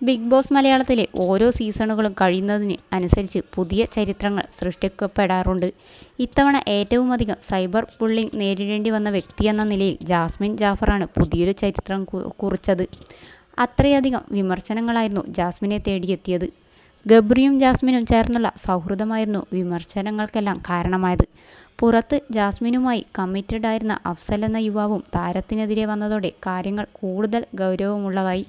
Big boss മലയാളത്തിലെ ഓരോ സീസണുകളും കഴിയുന്നതിന് അനുസരിച്ച് പുതിയ ചരിത്രങ്ങൾ സൃഷ്ടിക്കപ്പെടാറുണ്ട്. ഇത്തവണ ഏറ്റവും അധികം സൈബർ ബുള്ളിംഗ് നേരിടേണ്ടി വന്ന വ്യക്തി എന്ന നിലയിൽ ജാസ്മിൻ ജാഫറാണ് പുതിയൊരു ചരിത്രം കുറിച്ചത്. അത്രയധികം വിമർശനങ്ങളായിരുന്നു ജാസ്മിനെ തേടിയെത്തിയത്. ഗബ്രിയും ജാസ്മിനും ചേർന്നുള്ള സൗഹൃദമായിരുന്നു വിമർശനങ്ങൾക്കെല്ലാം കാരണമായത്. പുറത്ത് ജാസ്മിനുമായി കമ്മിറ്റഡ് ആയിരുന്ന അഫ്സൽ എന്ന യുവാവും താരത്തിനെതിരെ വന്നതോടെ കാര്യങ്ങൾ കൂടുതൽ ഗൗരവമുള്ളതായി.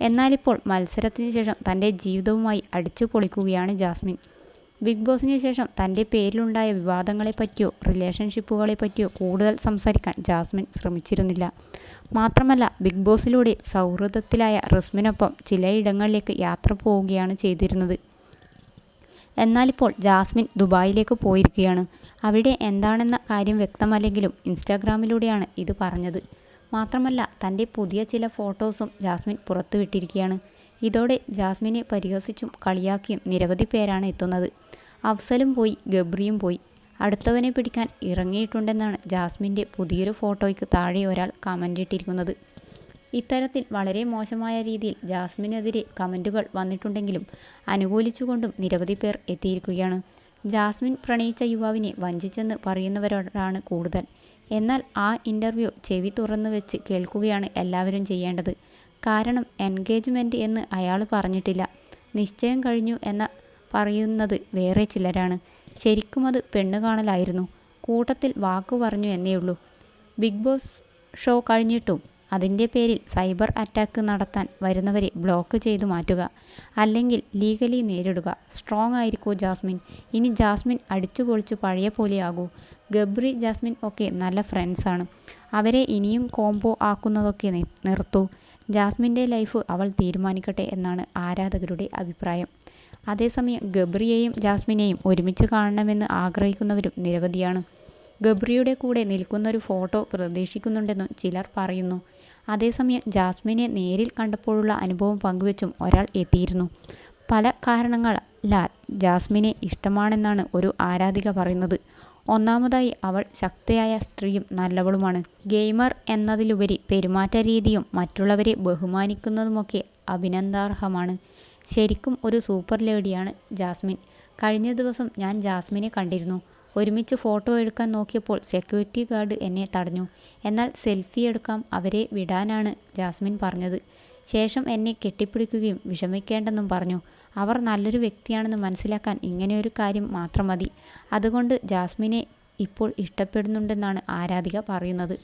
എന്നാലിപ്പോൾ മത്സരത്തിന് ശേഷം തന്റെ ജീവിതവുമായി അടിച്ചു പൊളിക്കുകയാണ് ജാസ്മിൻ. ബിഗ് ബോസിന് ശേഷം തന്റെ പേരിലുണ്ടായ വിവാദങ്ങളെപ്പറ്റിയോ റിലേഷൻഷിപ്പുകളെപ്പറ്റിയോ കൂടുതൽ സംസാരിക്കാൻ ജാസ്മിൻ ശ്രമിച്ചിരുന്നില്ല. മാത്രമല്ല ബിഗ് ബോസിലൂടെ സൗഹൃദത്തിലായ റിസ്മിനൊപ്പം ചിലയിടങ്ങളിലേക്ക് യാത്ര പോവുകയാണ് ചെയ്തിരുന്നത്. എന്നാലിപ്പോൾ ജാസ്മിൻ ദുബായിലേക്ക് പോയിരിക്കുകയാണ്. അവിടെ എന്താണെന്ന കാര്യം വ്യക്തമല്ലെങ്കിലും ഇൻസ്റ്റാഗ്രാമിലൂടെയാണ് ഇത് പറഞ്ഞത്. മാത്രമല്ല തന്റെ പുതിയ ചില ഫോട്ടോസും ജാസ്മിൻ പുറത്തുവിട്ടിരിക്കുകയാണ് ഇതോടെ ജാസ്മിനെ പരിഹസിച്ചും കളിയാക്കിയും നിരവധി പേരാണ് എത്തുന്നത്. അഫ്സലും പോയി ഗബ്രിയും പോയി. അടുത്തവനെ പിടിക്കാൻ ഇറങ്ങിയിട്ടുണ്ടെന്നാണ് ജാസ്മിന്റെ പുതിയൊരു ഫോട്ടോയ്ക്ക് താഴെ ഒരാൾ കമന്റ് ഇട്ടിരിക്കുന്നത് ഇത്തരത്തിൽ വളരെ മോശമായ രീതിയിൽ ജാസ്മിനെതിരെ കമന്റുകൾ വന്നിട്ടുണ്ടെങ്കിലും അനുകൂലിച്ചുകൊണ്ടും നിരവധി പേർ എത്തിയിരിക്കുകയാണ്. ജാസ്മിൻ പ്രണയിച്ച യുവാവിനെ വഞ്ചിച്ചെന്ന് പറയുന്നവരോടാണ് കൂടുതൽ. എന്നാൽ ആ ഇന്റർവ്യൂ ചെവി തുറന്നു വെച്ച് കേൾക്കുകയാണ് എല്ലാവരും ചെയ്യേണ്ടത്. കാരണം എൻഗേജ്മെന്റ് എന്ന് അയാൾ പറഞ്ഞിട്ടില്ല. നിശ്ചയം കഴിഞ്ഞു എന്ന പറയുന്നത് വേറെ ചിലരാണ്. ശരിക്കും അത് പെണ്ണ് കാണലായിരുന്നു കൂട്ടത്തിൽ വാക്കു പറഞ്ഞു എന്നേയുള്ളൂ. ബിഗ് ബോസ് ഷോ കഴിഞ്ഞിട്ടും അതിന്റെ പേരിൽ സൈബർ അറ്റാക്ക് നടത്താൻ വരുന്നവരെ ബ്ലോക്ക് ചെയ്തു മാറ്റുക. അല്ലെങ്കിൽ ലീഗലി നേരിടുക. സ്ട്രോങ് ആയിരിക്കൂ ജാസ്മിൻ. ഇനി ജാസ്മിൻ അടിച്ചു പൊളിച്ചു പഴയ പോലെയാകൂ. ഗബ്രി ജാസ്മിൻ ഒക്കെ നല്ല ഫ്രണ്ട്സാണ് അവരെ ഇനിയും കോംബോ ആക്കുന്നതൊക്കെ നിർത്തൂ. ജാസ്മിന്റെ ലൈഫ് അവൾ തീരുമാനിക്കട്ടെ എന്നാണ് ആരാധകരുടെ അഭിപ്രായം. അതേസമയം ഗബ്രിയെയും ജാസ്മിനെയും ഒരുമിച്ച് കാണണമെന്ന് ആഗ്രഹിക്കുന്നവരും നിരവധിയാണ്. ഗബ്രിയുടെ കൂടെ നിൽക്കുന്നൊരു ഫോട്ടോ പ്രതീക്ഷിക്കുന്നുണ്ടെന്നും ചിലർ പറയുന്നു. അതേസമയം ജാസ്മിനെ നേരിൽ കണ്ടപ്പോഴുള്ള അനുഭവം പങ്കുവെച്ചും ഒരാൾ എത്തിയിരുന്നു. പല കാരണങ്ങളാൽ ജാസ്മിനെ ഇഷ്ടമാണെന്നാണ് ഒരു ആരാധിക പറയുന്നത്. ഒന്നാമതായി അവൾ ശക്തയായ സ്ത്രീയും നല്ലവളുമാണ്. ഗെയിമർ എന്നതിലുപരി പെരുമാറ്റ രീതിയും മറ്റുള്ളവരെ ബഹുമാനിക്കുന്നതുമൊക്കെ അഭിനന്ദാർഹമാണ്. ശരിക്കും ഒരു സൂപ്പർ ലേഡിയാണ് ജാസ്മിൻ. കഴിഞ്ഞ ദിവസം ഞാൻ ജാസ്മിനെ കണ്ടിരുന്നു. ഒരുമിച്ച് ഫോട്ടോ എടുക്കാൻ നോക്കിയപ്പോൾ സെക്യൂരിറ്റി ഗാർഡ് എന്നെ തടഞ്ഞു. എന്നാൽ സെൽഫി എടുക്കാം അവരെ വിടാനാണ് ജാസ്മിൻ പറഞ്ഞത്. ശേഷം എന്നെ കെട്ടിപ്പിടിക്കുകയും വിഷമിക്കേണ്ടെന്നും പറഞ്ഞു. അവർ നല്ലൊരു വ്യക്തിയാണെന്ന് മനസ്സിലാക്കാൻ ഇങ്ങനെയൊരു കാര്യം മാത്രം മതി. അതുകൊണ്ട് ജാസ്മിനെ ഇപ്പോൾ ഇഷ്ടപ്പെടുന്നുണ്ടെന്നാണ് ആരാധിക പറയുന്നത്.